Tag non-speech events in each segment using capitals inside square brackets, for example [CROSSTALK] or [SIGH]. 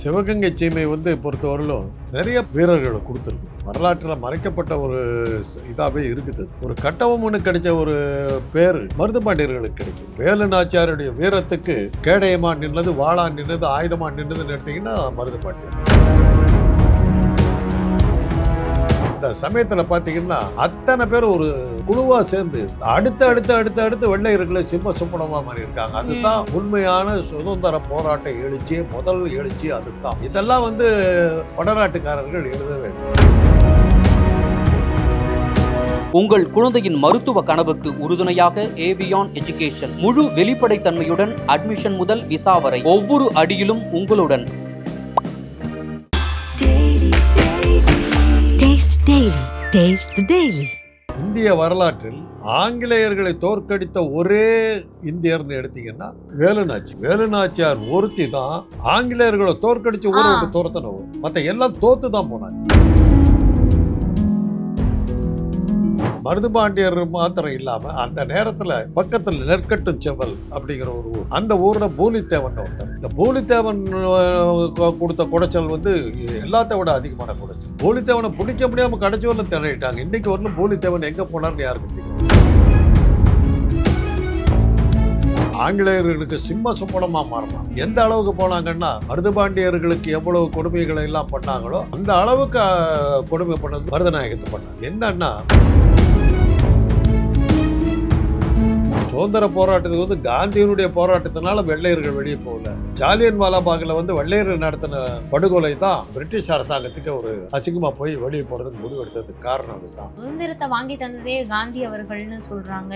சிவகங்கை சீமை வந்து பொறுத்தவரையிலும் நிறைய வீரர்களை கொடுத்துருக்கு. வரலாற்றில் மறைக்கப்பட்ட ஒரு இதாகவே இருக்குது. ஒரு கட்டபொம்மனுக்கு கிடைச்ச ஒரு பேர் மருதுபாண்டியர்களுக்கு கிடைக்கும். வேலு நாச்சியாருடைய வீரத்துக்கு கேடயமா நின்னது வாழா நின்னது ஆயுதமா நின்னதுன்னு எடுத்தீங்கன்னா மருதுபாண்டியர் இந்த சமயத்தில் பார்த்தீங்கன்னா அத்தனை பேர் ஒரு குழுவா சேர்ந்து அடுத்து அடுத்து அடுத்து அடுத்து வெள்ளையர்களை சிம்ம சுப்பனமா மாறி இருக்காங்க. அதுதான் உண்மையான சுதந்திர போராட்ட எழுச்சி முதல் எழுச்சி அதுதான். இதெல்லாம் வந்து வடநாட்டுக்காரர்கள் எழுதவே இல்லை. உங்கள் குழந்தையின் மருத்துவ கனவுக்கு உறுதுணையாக ஏவியான் எஜுகேஷன் முழு வெளிப்படைத்தன்மையுடன் அட்மிஷன் முதல் விசா வரை ஒவ்வொரு அடியிலும் உங்களுடன். Taste the இந்திய வரலாற்றில் ஆங்கிலேயர்களை தோற்கடித்த ஒரே இந்தியர்னு எடுத்தீங்கன்னா வேலுநாச்சி. வேலுநாச்சியார் ஒருத்தி தான் ஆங்கிலேயர்களை தோற்கடிச்சு ஊரை விட்டு மற்ற எல்லாம் தோத்து தான் போனாங்க. மருதுபாண்டியர் மாத்திரம் இல்லாம அந்த நேரத்துல பக்கத்துல நெற்கட்டு செவல் அப்படிங்கிற ஒரு ஊர். அந்த ஊர்ல பூலித்தேவன் ஒருத்தர். இந்த பூலித்தேவன் கொடுத்த குடைச்சல் வந்து எல்லாத்த விட அதிகமான குடைச்சல். பூலித்தேவனை பிடிக்க முடியாம கடைசி வரலும் இன்னைக்கு வரலும் பூலித்தேவன் எங்க போனார்னு யாருக்கு தெரியும் ஆங்கிலேயர்களுக்கு சிம்ம சுப்பனமா மாறினான் எந்த அளவுக்கு போனாங்கன்னா மருதுபாண்டியர்களுக்கு எவ்வளவு கொடுமைகளை எல்லாம் பண்ணாங்களோ அந்த அளவுக்கு கொடுமை பண்ணது மருதநாயகத்து பண்ணாங்க. என்னன்னா சுதந்திர போராட்டத்துக்கு வந்து காந்தியினுடைய போராட்டத்தினால வெள்ளையர்கள் வெளியே போகல. ஜாலியன் வாலாபாகில் வந்து வெள்ளையர்கள் நடத்தின படுகொலை தான் பிரிட்டிஷ் அரசாங்கத்துக்கு ஒரு அசிங்கமாக போய் வெளியே போடுறதுக்கு முடிவெடுத்ததுக்கு காரணம் அதுதான். சுதந்திரத்தை வாங்கி தந்ததே காந்தி அவர்கள்னு சொல்றாங்க.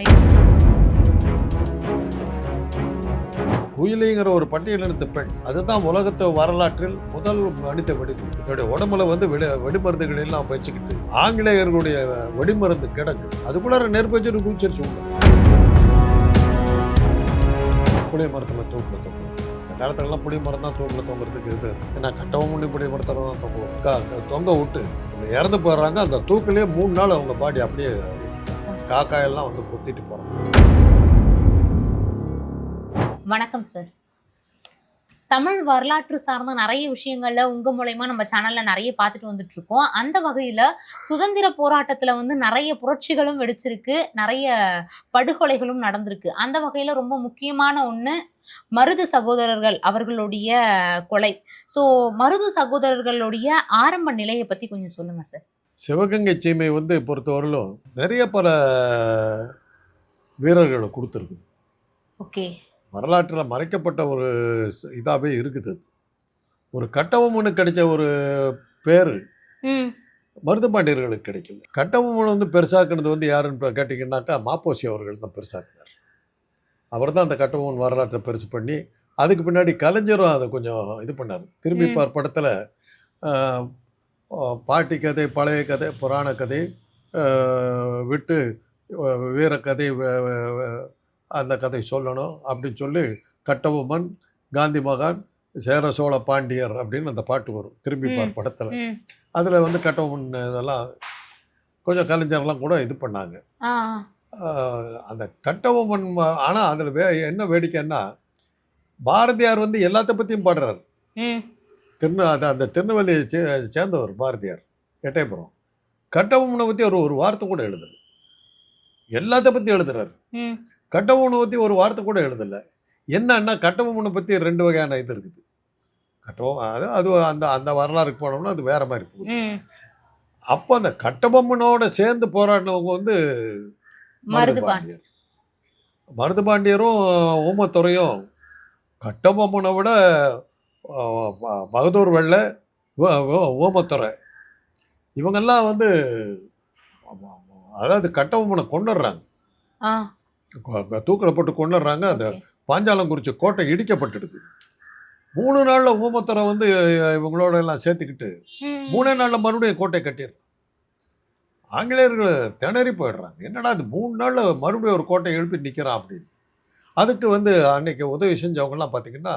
குயிலிங்கிற ஒரு பட்டியலினத்து பெண் அதுதான் உலகத்து வரலாற்றில் முதல் மனித வெடிகுண்டு என்னுடைய உடம்புல வந்து வெடி வெடிமருந்துகள் எல்லாம் வச்சுக்கிட்டு ஆங்கிலேயர்களுடைய வெடிமருந்து கிடக்கு. அதுக்குள்ளார வச்சுட்டு குதிச்சிருச்சு உள்ள. புளிய மரத்தில் தூக்கில் தொங்கும். அந்த காலத்துலலாம் புளிய மரம் தான் தூக்கில் தொங்குறதுக்கு இது. ஏன்னா கட்டவும் முன்னி புளிய மரத்தில் தான் தொங்குவோம். க- தொங்க விட்டு அந்த இறந்து போயிடுறாங்க. அந்த தூக்கிலே மூணு நாள் அவங்க பாடி அப்படியே. காக்காயெல்லாம் வந்து கொத்திட்டு போகிறாங்க வணக்கம் சார் தமிழ் வரலாற்று சார்ந்த நிறைய விஷயங்கள்ல உங்க மூலயமா நம்ம சேனல்ல நிறைய பார்த்துட்டு வந்துட்டு இருக்கோம் அந்த வகையில சுதந்திர போராட்டத்துல வந்து நிறைய புரட்சிகளும் வெடிச்சிருக்கு. நிறைய படுகொலைகளும் நடந்திருக்கு. அந்த வகையில ரொம்ப முக்கியமான ஒண்ணு மருது சகோதரர்கள் அவர்களுடைய கொலை. ஸோ மருது சகோதரர்களுடைய ஆரம்ப நிலையை பத்தி கொஞ்சம் சொல்லுங்க சார் சிவகங்கை சீமை வந்து பொறுத்தவரையிலும் நிறைய பல வீரர்களை கொடுத்துருக்கு. ஓகே வரலாற்றில் மறைக்கப்பட்ட ஒரு இதாவே இருக்குது அது. ஒரு கட்டபொம்மனுக்கு கிடைச்ச ஒரு பேர் ம் மருதுபாண்டியர்களுக்கு கிடைக்கல கட்டபொம்மன் வந்து பெருசாக்குனது வந்து யாருன்னு இப்போ கேட்டிங்கன்னாக்கா மாப்போசி அவர்கள் தான் பெருசாக்குனார் அவர் தான் அந்த கட்டபொம்மன் வரலாற்றை பெருசு பண்ணி அதுக்கு பின்னாடி கலைஞரும் அதை கொஞ்சம் இது பண்ணார் திரும்பி. பார் படத்தில் பாட்டி கதை பழைய கதை புராண கதை விட்டு வீரக்கதை அந்த கதை சொல்லணும் அப்படின்னு சொல்லி கட்டபொம்மன் காந்தி மகான் சேர சோழ பாண்டியர் அப்படின்னு அந்த பாட்டு வரும். திரும்பி பார். படத்தில். அதில் வந்து கட்டபொம்மன் இதெல்லாம் கொஞ்சம் கலைஞர்லாம் கூட இது பண்ணாங்க. அந்த கட்டபொம்மன் ஆனால் அதில் வே என்ன வேடிக்கைன்னா பாரதியார் வந்து எல்லாத்த பற்றியும் பாடுறார். திருநெ அது அந்த திருநெல்வேலியை சே சேர்ந்தவர் பாரதியார் எட்டயபுரம். கட்டபொம்மனை பற்றி ஒரு ஒரு வார்த்தை கூட எழுதலை. எல்லாத்த பற்றி எழுதுறாரு. கட்டபொம்மனை பற்றி ஒரு வார்த்தை கூட எழுதலை. என்னன்னா கட்டபொம்மனை பற்றி ரெண்டு வகையான இது இருக்குது. கட்டபொம்மன் அது அது அந்த அந்த வரலாறுக்கு போனோம்னா அது வேற மாதிரி போகுது. ம். அப்போ அந்த கட்டபொம்மனோட சேர்ந்து போராடினவங்க வந்து மருதுபாண்டியர். மருதுபாண்டியரும் ஊமத்துறையும் கட்டபொம்மனை விட பகதூர் வெள்ளை ஊமத்துறை இவங்கெல்லாம் வந்து அதாவது கட்டபொம்மனை கொண்டுடுறாங்க தூக்கில் போட்டு கொண்டுடுறாங்க அந்த. பாஞ்சாலங்குறிச்சி கோட்டை இடிக்கப்பட்டுடுது. மூணு நாளில் ஊமத்துறை வந்து இவங்களோட எல்லாம் சேர்த்துக்கிட்டு. மூணே நாளில் மறுபடியும் கோட்டை கட்டிடுறாங்க. ஆங்கிலேயர்கள் திணறி போயிடுறாங்க. என்னடா இது மூணு நாளில் மறுபடியும் ஒரு கோட்டை எழுப்பி நிற்கிறான் அப்படின்னு. அதுக்கு வந்து அன்னைக்கு உதவி செஞ்சவங்கெல்லாம் பார்த்தீங்கன்னா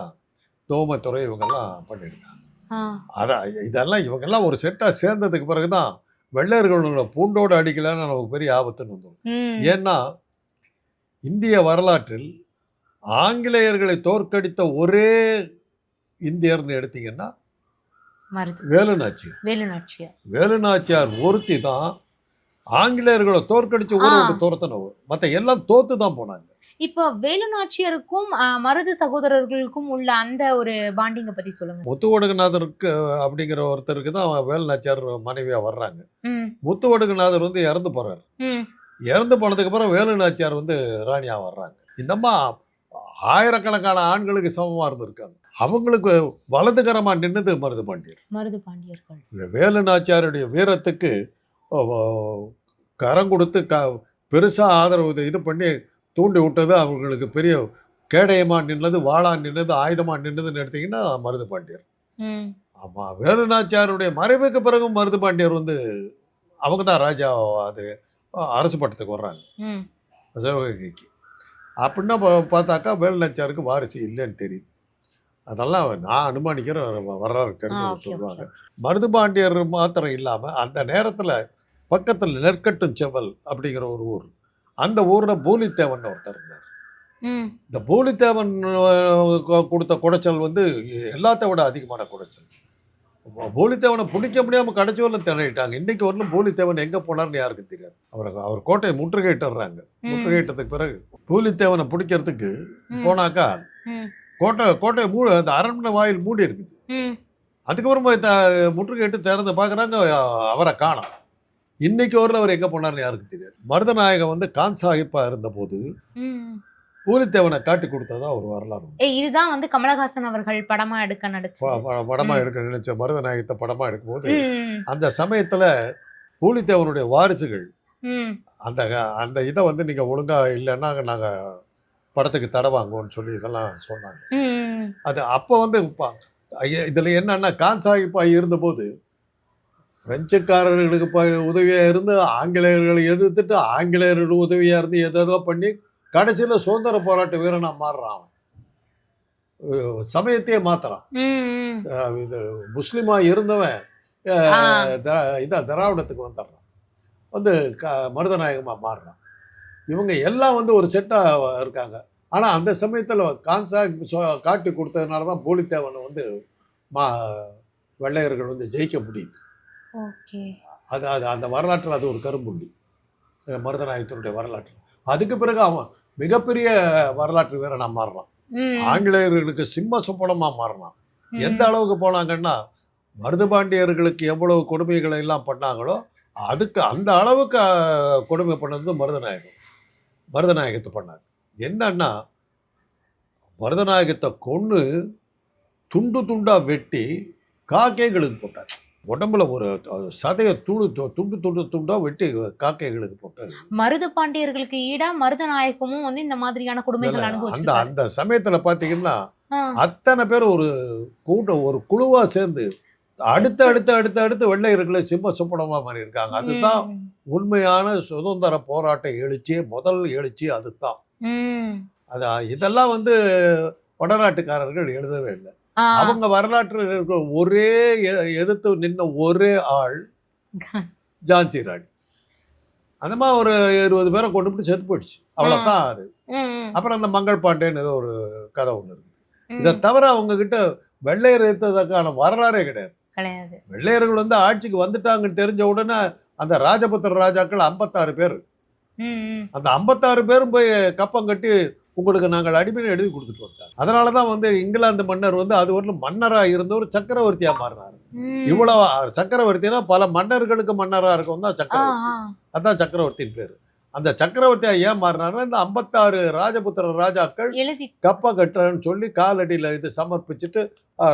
தோமத்துறை இவங்கெல்லாம் பண்ணியிருக்காங்க. அதான் இதெல்லாம் இவங்கெல்லாம் ஒரு செட்டாக சேர்ந்ததுக்கு பிறகு தான் வெள்ளையர்களோட பூண்டோடு அடிக்கலைன்னு நமக்கு பெரிய ஆபத்துன்னு வந்துடும் ஏன்னா இந்திய வரலாற்றில் ஆங்கிலேயர்களை தோற்கடித்த ஒரே இந்தியர்னு எடுத்தீங்கன்னா மருது. வேலு நாச்சியார் வேலு நாச்சியார் வேலு நாச்சியார் ஒருத்தி தான் ஆங்கிலேயர்களை தோற்கடிச்சு ஊரை ஆ. விட்டு துரத்தினவ மற்ற எல்லாம் தோத்து தான் போனாங்க. இப்போ வேலு நாச்சியாருக்கும் ஆ, மருது சகோதரர்களுக்கும் உள்ள அந்த ஒரு பாண்டிங்க பத்தி சொல்லுங்க. முத்துவடுகநாதருக்கு அப்படிங்கிற ஒருத்தருக்கு தான் வேலு நாச்சியார் மனைவியா வர்றாங்க. ம். முத்துவடுகநாதர் வந்து இறந்து போறாரு. ம். இறந்து போனதுக்கு அப்புறம் வேலு நாச்சியார் வந்து ராணியா வர்றாங்க. இந்தம்மா ஆயிரக்கணக்கான ஆண்களுக்கு சமமா இருந்திருக்காங்க. அவங்களுக்கு வலதுகரமா நின்னது மருது பாண்டியர். மருது பாண்டியர்கள். வேலு நாச்சியாருடைய வீரத்துக்கு கரம் கொடுத்து க பெருசாக ஆதரவு இது பண்ணி தூண்டி விட்டது அவங்களுக்கு பெரிய கேடயமா நின்னது வாளா நின்னது ஆயுதமா நின்னதுன்னு எடுத்தீங்கன்னா மருது பாண்டியர். ஆமாம் வேலு நாச்சியாருடைய மறைவுக்கு பிறகும் மருது பாண்டியர் வந்து அவங்க தான் ராஜா அது அரசு பட்டத்துக்கு வர்றாங்க. சிவகங்கைக்கு அப்படின்னா பார்த்தாக்கா வேலு நாச்சியாருக்கு வாரிசு இல்லைன்னு தெரியுது. அதெல்லாம் நான் அனுமானிக்கிற வ- வரலாறு ஆ தெரிஞ்சவங்க ஓகே சொல்லுவாங்க. மருது பாண்டியர் மாத்திரம் இல்லாமல் அந்த நேரத்தில் பக்கத்தில் நெற்கட்டும் செவல் அப்படிங்கிற ஒரு ஊர். அந்த ஊரில் பூலித்தேவன் ஒருத்தர் இருந்தார். இந்த பூலித்தேவன் கொடுத்த குடைச்சல் வந்து எல்லாத்த விட அதிகமான குடைச்சல். பூலித்தேவனை பிடிக்க முடியாமல் கடைசி வரலும் திணறிட்டாங்க இன்னைக்கு வரலும் பூலித்தேவன் எங்கே போனார்னு யாருக்கும் தெரியாது. அவர் அவர் கோட்டையை முற்றுகையிட்டுறாங்க முற்றுகையிட்டதுக்கு பிறகு பூலித்தேவனை பிடிக்கிறதுக்கு. போனாக்கா கோட்டை கோட்டையை மூ அந்த அரண்மனை வாயில் மூடி இருக்குது அதுக்கப்புறம் முற்றுகையிட்டு திறந்து பார்க்குறாங்க அவரை காணோம். இன்னைக்கு வரல அவர் எங்கே போனார்னு யாருக்கும் தெரியாது. மருதநாயகம் வந்து கான் சாஹிப்பாக இருந்தபோது பூலித்தேவனை காட்டி கொடுத்ததா ஒரு வரலாறு. இதுதான் வந்து கமலஹாசன் அவர்கள் படமா எடுக்க ப- படமா. எடுக்க நினைச்ச மருதநாயகத்தை படமா எடுக்கும்போது அந்த சமயத்துல பூலித்தேவனுடைய வாரிசுகள் அந்த அந்த இதை வந்து நீங்க ஒழுங்கா இல்லைன்னா நாங்க படத்துக்கு தடை வாங்குவோம்னு சொல்லி இதெல்லாம் சொன்னாங்க. அது அப்போ வந்து இதுல என்னன்னா கான் சாஹிப்பா இருந்தபோது பிரெஞ்சுக்காரர்களுக்கு ப உதவியா இருந்து ஆங்கிலேயர்களை எதிர்த்துட்டு ஆங்கிலேயர்கள் உதவியா இருந்து எதோ பண்ணி கடைசியில் சுதந்திர போராட்ட வீரனா மாறுறான் சமயத்தையே மாத்துறான். இது முஸ்லீமா இருந்தவன் ஆ. த- இதா திராவிடத்துக்கு வந்துடுறான். வந்து க மருதநாயகமாக மாறுறான். இவங்க எல்லாம் வந்து ஒரு செட்டாக இருக்காங்க. ஆனால் அந்த சமயத்தில் கான்சா காட்டி கொடுத்ததுனால தான் போலித்தேவனை வந்து மா வெள்ளையர்கள் வந்து ஜெயிக்க முடியுது. அது அது அந்த வரலாற்றில் அது ஒரு கரும்புள்ளி. மருதநாயகத்தினுடைய வரலாற்று. அதுக்கு பிறகு அவன் மிகப்பெரிய வரலாற்று வீரனாக மாறுறான். ம். ஆங்கிலேயர்களுக்கு சிம்ம சுப்பனமாக மாறினான். எந்த அளவுக்கு போனாங்கன்னா மருதுபாண்டியர்களுக்கு எவ்வளவு கொடுமைகளை எல்லாம் பண்ணாங்களோ அதுக்கு அந்த அளவுக்கு கொடுமை பண்ணது மருதநாயகம். மருதநாயகத்தை பண்ணாங்க. என்னன்னா மருதநாயகத்தை கொன்று துண்டு துண்டா வெட்டி காக்கைகளுக்கு போட்டாங்க. உடம்புல ஒரு சதையை துண்டு து- துண்டு துண்டு துண்டா வெட்டி காக்கைகளுக்கு போட்டாங்க மருது பாண்டியர்களுக்கு ஈடா மருதநாயகமும் வந்து இந்த மாதிரியான கொடுமைகள் அந்த அனுபவிச்சிருக்காரு அந்த சமயத்துல பாத்தீங்கன்னா. அத்தனை பேர் ஒரு கூட்டம் ஒரு குழுவா சேர்ந்து அடுத்து அடுத்து அடுத்து அடுத்து வெள்ளையர்களை சிம்ம சுப்பனமா மாறி இருக்காங்க அதுதான். உண்மையான சுதந்திர போராட்ட எழுச்சியே முதல் எழுச்சி அதுதான். அது இதெல்லாம் வந்து வடநாட்டுக்காரர்கள் எழுதவே இல்லை. அவங்க வரலாற்றில் இருக்கிற ஒரே எதிர்த்து நின்ன ஒரே ஆள் [LAUGHS] ஜான்சி ராணி. அந்த மாதிரி ஒரு இருபது பேரை கொண்டு போய் செத்து போயிடுச்சு. அவ்வளோதான் அது. அப்புறம் அந்த மங்கள் பாண்டேன்னு ஏதோ ஒரு கதை ஒன்று இருக்குது. இதை தவிர அவங்க கிட்ட வெள்ளையர் எடுத்ததுக்கான வரலாறே கிடையாது. கிடையாது. வெள்ளையர்கள் வந்து ஆட்சிக்கு வந்துட்டாங்கன்னு தெரிஞ்ச உடனே அந்த ராஜபுத்திர ராஜாக்கள் ஐம்பத்தாறு பேர். அந்த ஐம்பத்தாறு பேரும் போய் கப்பம் கட்டி உங்களுக்கு நாங்கள் அடிமையை எழுதி கொடுத்துட்டு வந்தாங்க அதனால தான் வந்து இங்கிலாந்து மன்னர் வந்து அது வரலும் மன்னராக இருந்தவர் சக்கரவர்த்தியா மாறினார். இவ்வளவு சக்கரவர்த்தினா பல மன்னர்களுக்கு மன்னராக இருக்கும் தான் சக்கரவர்த்தி. அதான் சக்கரவர்த்தின் பேர் அந்த சக்கரவர்த்தியா ஏன் மாறினாருன்னா இந்த ஐம்பத்தாறு ராஜபுத்திர ராஜாக்கள் எழுதி கப்ப கட்டுறேன்னு சொல்லி காலடியில் இது சமர்ப்பிச்சுட்டு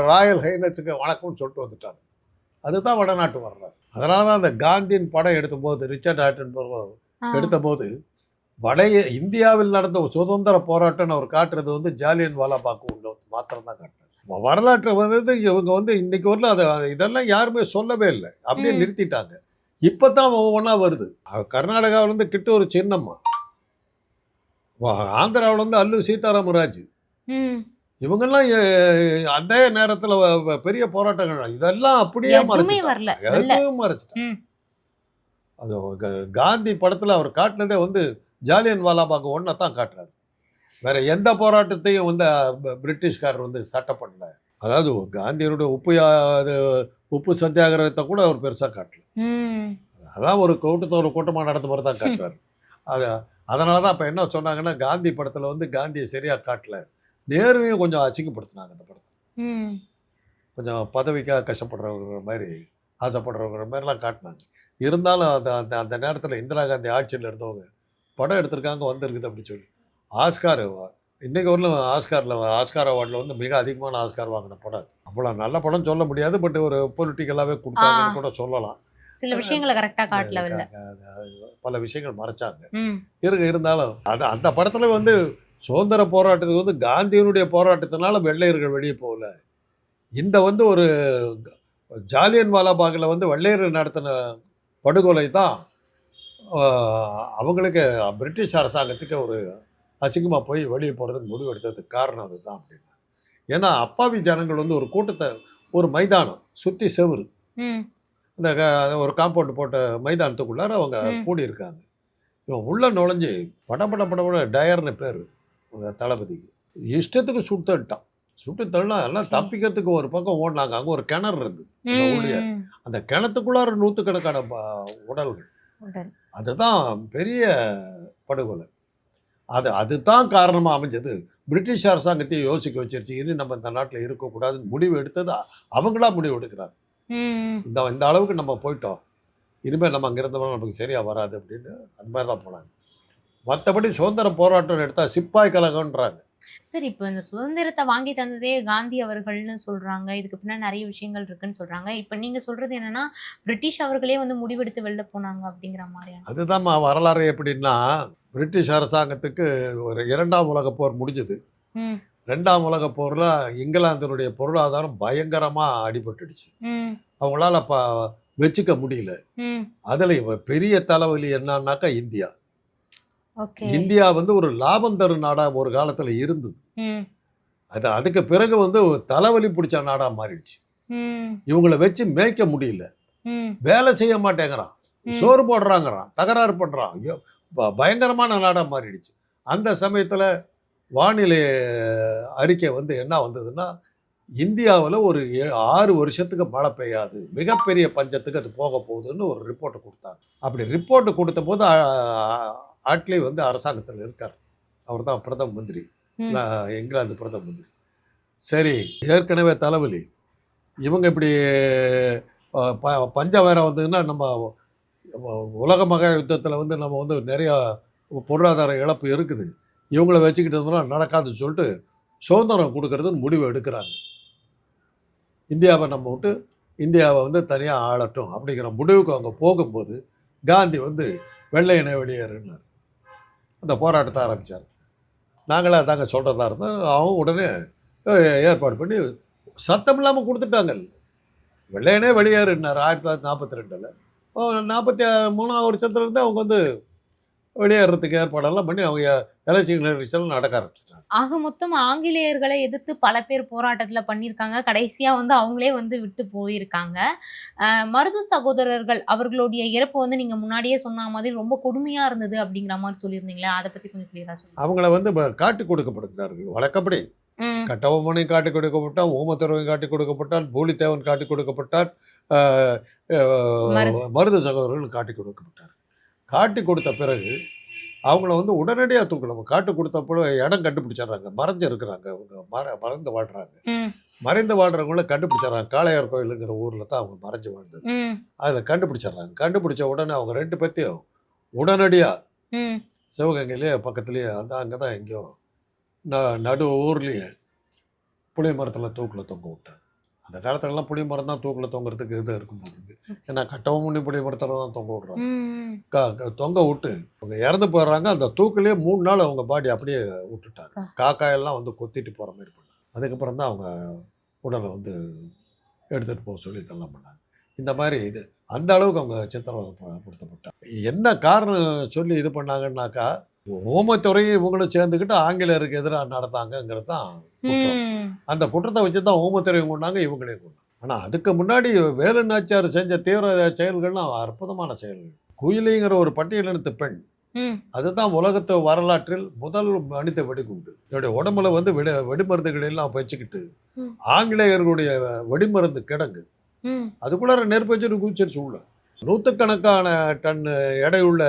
ராயல் ஹைனஸுக்கு வணக்கம்னு சொல்லிட்டு வந்துட்டாங்க அதுதான் வடநாட்டு வரலாறு அதனால தான் அந்த காந்தியின் படம் எடுத்தபோது ரிச்சர்ட் ஆட்டன். எடுத்தபோது வட இந்தியாவில் நடந்த ஒரு சுதந்திர போராட்டம்னு அவர் காட்டுறது வந்து ஜாலியன் வாலாபாக்கு உள்ள மாத்திரம் தான் காட்டுறாரு வரலாற்றை வந்து இவங்க வந்து இன்னைக்கு வரல அதை இதெல்லாம் யாருமே சொல்லவே இல்லை. அப்படியே. நிறுத்திட்டாங்க. இப்போ தான் ஒவ்வொன்றா வருது. கர்நாடகாவில் இருந்து கிட்டூர் சின்னம்மா. ஆந்திராவில் வந்து அல்லு சீதாராமராஜ் ம். இவங்கெல்லாம் அதே நேரத்துல பெரிய போராட்டங்கள். இதெல்லாம் அப்படியே மறைச்சிட்டாங்க. எதுவும் மறைச்சிட்டாங்க. அது காந்தி படத்துல அவர் காட்டினதே வந்து ஜாலியன் வாலாபாக் ஒன்றை தான் காட்டுறாரு. வேற எந்த போராட்டத்தையும் வந்து பிரிட்டிஷ்காரர் வந்து சட்டை பண்ணல. அதாவது காந்தியனுடைய உப்பு அது உப்பு சத்தியாகிரகத்தை கூட அவர் பெருசாக காட்டல. அதான் ஒரு கூட்டத்தை ஒரு கூட்டமாக நடந்த மாதிரி தான் காட்டுவார் [LAUGHS] அது அதனால தான் அப்போ என்ன சொன்னாங்கன்னா காந்தி படத்தில் வந்து காந்தியை சரியாக காட்டல. நேருவையும் கொஞ்சம் அசிங்கப்படுத்தினாங்க அந்த படத்தில். ம். கொஞ்சம் பதவிக்காக கஷ்டப்படுறவங்க மாதிரி ஆசைப்படுறவங்க மாதிரிலாம் காட்டினாங்க. இருந்தாலும் அந்த அந்த அந்த நேரத்தில் இந்திரா காந்தி ஆட்சியில் இருந்தவங்க படம் எடுத்திருக்காங்க வந்திருக்குது அப்படி சொல்லி. ஆஸ்கார் இன்னைக்கு வரலும் ஆஸ்காரில் ஆஸ்கார் அவார்டில் வந்து மிக அதிகமான ஆஸ்கார் வாங்கின படம். அவ்வளோ நல்ல படம் சொல்ல முடியாது பட் ஒரு பொலிட்டிக்கலாகவே கொடுத்தாங்கன்னு கூட சொல்லலாம். சில விஷயங்களை கரெக்டா காட்டல பல விஷயங்கள் மறைச்சாங்க. இருக்கு இருந்தாலும் அது அந்த படத்தில் வந்து சுதந்திர போராட்டத்துக்கு வந்து காந்தியினுடைய போராட்டத்தினால வெள்ளையர்கள் வெளியே போகல. இந்த வந்து ஒரு ஜாலியன் வாலாபாகில் வந்து வெள்ளையர்கள் நடத்தின படுகொலை தான் அவங்களுக்கு பிரிட்டிஷ் அரசாங்கத்துக்கு ஒரு அசிங்கமாக போய் வெளியே போகிறதுக்கு முடிவு எடுத்ததுக்கு காரணம் அதுதான் அப்படின்னா. ஏன்னா அப்பாவி ஜனங்கள் வந்து ஒரு கூட்டத்தை ஒரு மைதானம் சுற்றி செவுரு. இந்த ஒரு காம்பவுண்ட் போட்ட மைதானத்துக்குள்ளார அவங்க. கூடியிருக்காங்க. இவன் உள்ள நுழைஞ்சு பட பட பட டயர்னு பேர் தளபதிக்கு. இஷ்டத்துக்கு சுட்டுட்டான் சுட்டு தள்ளா எல்லாம் தப்பிக்கிறதுக்கு ஒரு பக்கம் ஓடினாங்க. அங்கே ஒரு கிணறு இருந்தது. அந்த கிணத்துக்குள்ளார நூற்றுக்கணக்கான உடல்கள். உடல். அதுதான் பெரிய படுகொலை. அது அதுதான் காரணமாக அமைஞ்சது. பிரிட்டிஷ் அரசாங்கத்தையும் யோசிக்க வச்சிருச்சு. இனி நம்ம இந்த நாட்டில் இருக்கக்கூடாதுன்னு முடிவு எடுத்தது அவங்களா முடிவு எடுக்கிறாங்க. இந்த இந்த அளவுக்கு நம்ம போயிட்டோம். இனிமேல் நம்ம அங்கே இருந்தோம்னா நமக்கு சரியாக வராது அப்படின்னு அந்த மாதிரி தான் போனாங்க. மற்றபடி சுதந்திர போராட்டம் எடுத்தால் சிப்பாய் கழகம்ன்றாங்க. சரி இப்போ இந்த சுதந்திரத்தை வாங்கி தந்ததே காந்தி அவர்கள்னு சொல்றாங்க. இதுக்கு பின்னாடி நிறைய விஷயங்கள் இருக்குன்னு சொல்றாங்க. இப்போ நீங்க சொல்றது என்னன்னா பிரிட்டிஷ் அவர்களே வந்து முடிவெடுத்து வெளில போனாங்க அப்படிங்கிற மாதிரியான. அதுதான் வரலாறு எப்படின்னா பிரிட்டிஷ் அரசாங்கத்துக்கு ஒரு இரண்டாம் உலகப் போர் முடிஞ்சது. ரெண்டாம் உலகப் போரில் இங்கிலாந்தினுடைய பொருளாதாரம் பயங்கரமாக அடிபட்டுடுச்சு. அவங்களால ப வச்சுக்க முடியல. அதில் பெரிய தலைவலி என்னன்னாக்கா இந்தியா. இந்தியா வந்து ஒரு லாபம் தரும் நாடாக ஒரு காலத்தில் இருந்தது. அது அதுக்கு பிறகு வந்து தலைவலி பிடிச்ச நாடாக மாறிடுச்சு. இவங்களை வச்சு மேய்க்க முடியல. வேலை செய்ய மாட்டேங்கிறான். சோறு போடுறாங்கிறான். தகராறு பண்ணுறான் பயங்கரமான நாடாக மாறிடுச்சு. அந்த சமயத்தில் வானிலை அறிக்கை வந்து என்ன வந்ததுன்னா இந்தியாவில் ஒரு ஆறு வருஷத்துக்கு மழை பெய்யாது. மிகப்பெரிய பஞ்சத்துக்கு அது போக போகுதுன்னு ஒரு ரிப்போர்ட்டை கொடுத்தாங்க. அப்படி ரிப்போர்ட்டு கொடுத்த போது ஆட்லி வந்து அரசாங்கத்தில் இருக்கார். அவர் தான் பிரதம மந்திரி. இங்கிலாந்து பிரதம மந்திரி. சரி ஏற்கனவே தலைவலி. இவங்க இப்படி ப பஞ்சம் வேற வந்ததுன்னா நம்ம உலக மகா யுத்தத்தில் வந்து நம்ம வந்து நிறையா பொருளாதார இழப்பு இருக்குது. இவங்கள வச்சுக்கிட்டு இருந்தோம்னா நடக்காதுன்னு சொல்லிட்டு சுதந்திரம் கொடுக்கறதுன்னு முடிவு எடுக்கிறாங்க. இந்தியாவை நம்ம விட்டு இந்தியாவை வந்து தனியாக ஆளட்டும் அப்படிங்கிற முடிவுக்கு அவங்க போகும்போது காந்தி வந்து வெள்ளையனை வெளியேறுனார். அந்த போராட்டத்தை ஆரம்பித்தார் நாங்களாக தாங்க சொல்கிறதா இருந்தோம் அவங்க உடனே ஏற்பாடு பண்ணி சத்தம் இல்லாமல் கொடுத்துட்டாங்க. வெள்ளையனே வெளியேறினார் ஆயிரத்தி தொள்ளாயிரத்தி நாற்பத்தி ரெண்டில். நாற்பத்தி மூணாவது வருஷத்துலேருந்து அவங்க வந்து வெளியேறதுக்கு ஏற்பாடெல்லாம் பண்ணி அவங்க எலெக்ஷன் நடக்க ஆரம்பிச்சிட்டாங்க. ஆக மொத்தம் ஆங்கிலேயர்களை எதிர்த்து பல பேர் போராட்டத்துல பண்ணியிருக்காங்க. கடைசியா வந்து அவங்களே வந்து விட்டு போயிருக்காங்க. மருது சகோதரர்கள் அவர்களுடைய இறப்பு வந்து நீங்க முன்னாடியே சொன்ன மாதிரி ரொம்ப கொடுமையா இருந்தது அப்படிங்கிற மாதிரி சொல்லியிருந்தீங்களே அதை பத்தி கொஞ்சம் கிளியரா சொல்லுங்க. அவங்கள வந்து காட்டி கொடுக்கப்படுகிறார்கள் வழக்கப்படி. ம், கட்டபொம்மனையும் காட்டி கொடுக்கப்பட்டான் ஊமத்துறவையும் காட்டி கொடுக்கப்பட்டான் பூலித்தேவன் காட்டி கொடுக்கப்பட்டான். மருது. சகோதரர்கள் காட்டி கொடுக்கப்பட்டார் காட்டி கொடுத்த பிறகு அவங்கள வந்து உடனடியாக தூக்கணும். காட்டு கொடுத்தப்போ இடம் கண்டுபிடிச்சிடுறாங்க. மறைஞ்சு இருக்கிறாங்க. அவங்க மற மறைந்து வாழ்கிறாங்க மறைந்து வாழ்கிறவங்கள கண்டுபிடிச்சிடுறாங்க. காளையார் கோயிலுங்கிற ஊரில் தான் அவங்க மறைஞ்சு வாழ்ந்தது. அதில் கண்டுபிடிச்சிடுறாங்க. கண்டுபிடிச்ச உடனே அவங்க ரெண்டு பேர்த்தையும் உடனடியாக சிவகங்கையிலேயே பக்கத்துலேயே அந்த அங்கே தான் எங்கேயோ ந நடு ஊர்லேயே புளிய மரத்தில் தூக்கில் தொங்க விட்டாங்க. அந்த காலத்துலலாம் புளிய மரம் தான் தூக்கில் தொங்குறதுக்கு இது இருக்கும் போது ஏன்னா கட்டவும் பண்ணி புளிய மரத்தில் தான் தொங்க விடுறாங்க தொங்க விட்டு அவங்க இறந்து போயிடுறாங்க. அந்த தூக்கிலே மூணு நாள் அவங்க பாடி அப்படியே விட்டுட்டாங்க. காக்காயெல்லாம் வந்து கொத்திட்டு போகிற மாதிரி பண்ணாங்க. அதுக்கப்புறம் தான் அவங்க உடலை வந்து எடுத்துகிட்டு போக சொல்லி இதெல்லாம் பண்ணாங்க. இந்த மாதிரி இது அந்த அளவுக்கு அவங்க சித்திரவதைப்படுத்தப்பட்டாங்க என்ன காரணம் சொல்லி இது பண்ணாங்கன்னாக்கா ஓமத்துறையும் இவங்களும் சேர்ந்துக்கிட்டு ஆங்கிலேயருக்கு எதிராக நடந்தாங்கங்கிறது தான் குற்றம். அந்த குற்றத்தை வச்சு தான் ஓமத்துறையும் கொண்டாங்க இவங்களையும் கொண்டாங்க. ஆனால் அதுக்கு முன்னாடி வேலு நாச்சியார் செஞ்ச தீவிர செயல்கள்லாம் அற்புதமான செயல்கள். குயிலிங்கிற ஒரு பட்டியலினத்து பெண் அதுதான் உலகத்து வரலாற்றில் முதல் மனித வெடிகுண்டு. இதோடைய உடம்புல வந்து வெடி வெடிமருந்துகள் எல்லாம் வச்சுக்கிட்டு. ஆங்கிலேயர்களுடைய வெடிமருந்து கிடங்கு. அதுக்குள்ளார நெருப்பு வச்சுட்டு குதிச்சிருச்சு உள்ள. நூற்றுக்கணக்கான டன் எடையுள்ள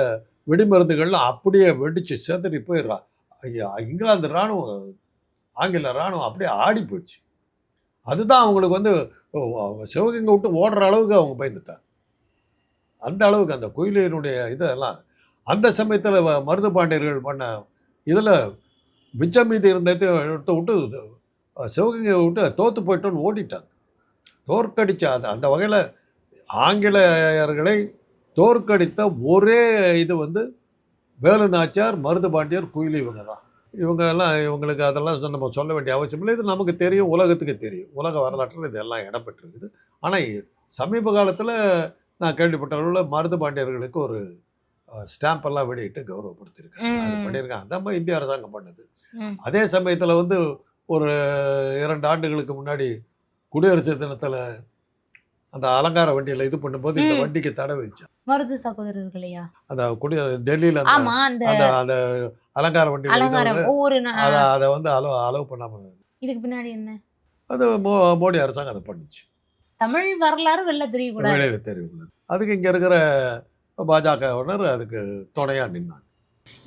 வெடிமருந்துகள்லாம் அப்படியே வெடிச்சு செதறி போயிடுறா. ஐயா இங்கிலாந்து இராணுவம் ஆங்கில இராணுவம் அப்படியே ஆடி போயிடுச்சு. அதுதான் அவங்களுக்கு வந்து சிவகங்கை விட்டு ஓடுற அளவுக்கு அவங்க பயந்துட்டாங்க. அந்த அளவுக்கு அந்த குயிலினுடைய இதெல்லாம் அந்த சமயத்தில் மருது பாண்டியர்கள் பண்ண இதில் மிச்சம் மீதி இருந்தது எடுத்து விட்டு சிவகங்கையை விட்டு தோற்று போயிட்டோன்னு ஓடிட்டாங்க. தோற்கடித்த அந்த அந்த வகையில் ஆங்கிலேயர்களை தோற்கடித்த ஒரே இது வந்து வேலு நாச்சியார் மருது பாண்டியர் குயிலி இவங்க தான். இவங்க எல்லாம் இவங்களுக்கு அதெல்லாம் நம்ம சொல்ல வேண்டிய அவசியம் இல்லை. இது நமக்கு தெரியும் உலகத்துக்கு தெரியும். உலக வரலாற்றில் இதெல்லாம் இடம்பெற்றிருக்குது. ஆனால் சமீப காலத்தில் நான் கேள்விப்பட்ட அளவில் மருது பாண்டியர்களுக்கு ஒரு ஸ்டாம்ப் எல்லாம் வெளியிட்டு கௌரவப்படுத்தியிருக்காங்க. அது. பண்ணியிருக்காங்க. அதான் நம்ம இந்திய அரசாங்கம் பண்ணுது. அதே சமயத்தில் வந்து ஒரு இரண்டு ஆண்டுகளுக்கு முன்னாடி குடியரசு தினத்தில் அந்த அலங்கார வண்டியில் இது பண்ணும்போது இந்த. வண்டிக்கு தடை வச்சாங்க மருது சகோதரர்களையா? அந்த குடிய டெல்லியில் ஆமா அந்த அந்த அலங்கார வண்டி அலங்காரம் ஒவ்வொரு அதை அதை வந்து அலோ அலோவ் பண்ணாமல் இதுக்கு பின்னாடி என்ன? அது மோ மோடி அரசாங்கம் அதை பண்ணுச்சு. தமிழ் வரலாறு வெளில தெரியக்கூடாது. வெளியில் தெரியுது அதுக்கு இங்கே இருக்கிற பாஜகவினர் அதுக்கு துணையாக நின்னாங்க.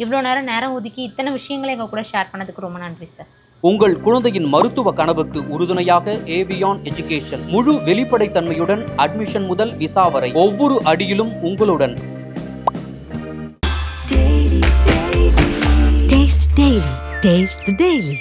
இவ்வளோ நேரம் நேரம் ஒதுக்கி இத்தனை விஷயங்களை எங்க கூட ஷேர் பண்ணதுக்கு ரொம்ப நன்றி சார் உங்கள் குழந்தையின் மருத்துவ கனவுக்கு உறுதுணையாக ஏவியான் எஜுகேஷன் முழு வெளிப்படைத்தன்மையுடன் அட்மிஷன் முதல் விசா வரை ஒவ்வொரு அடியிலும் உங்களுடன் Taste Daily. Taste the Daily.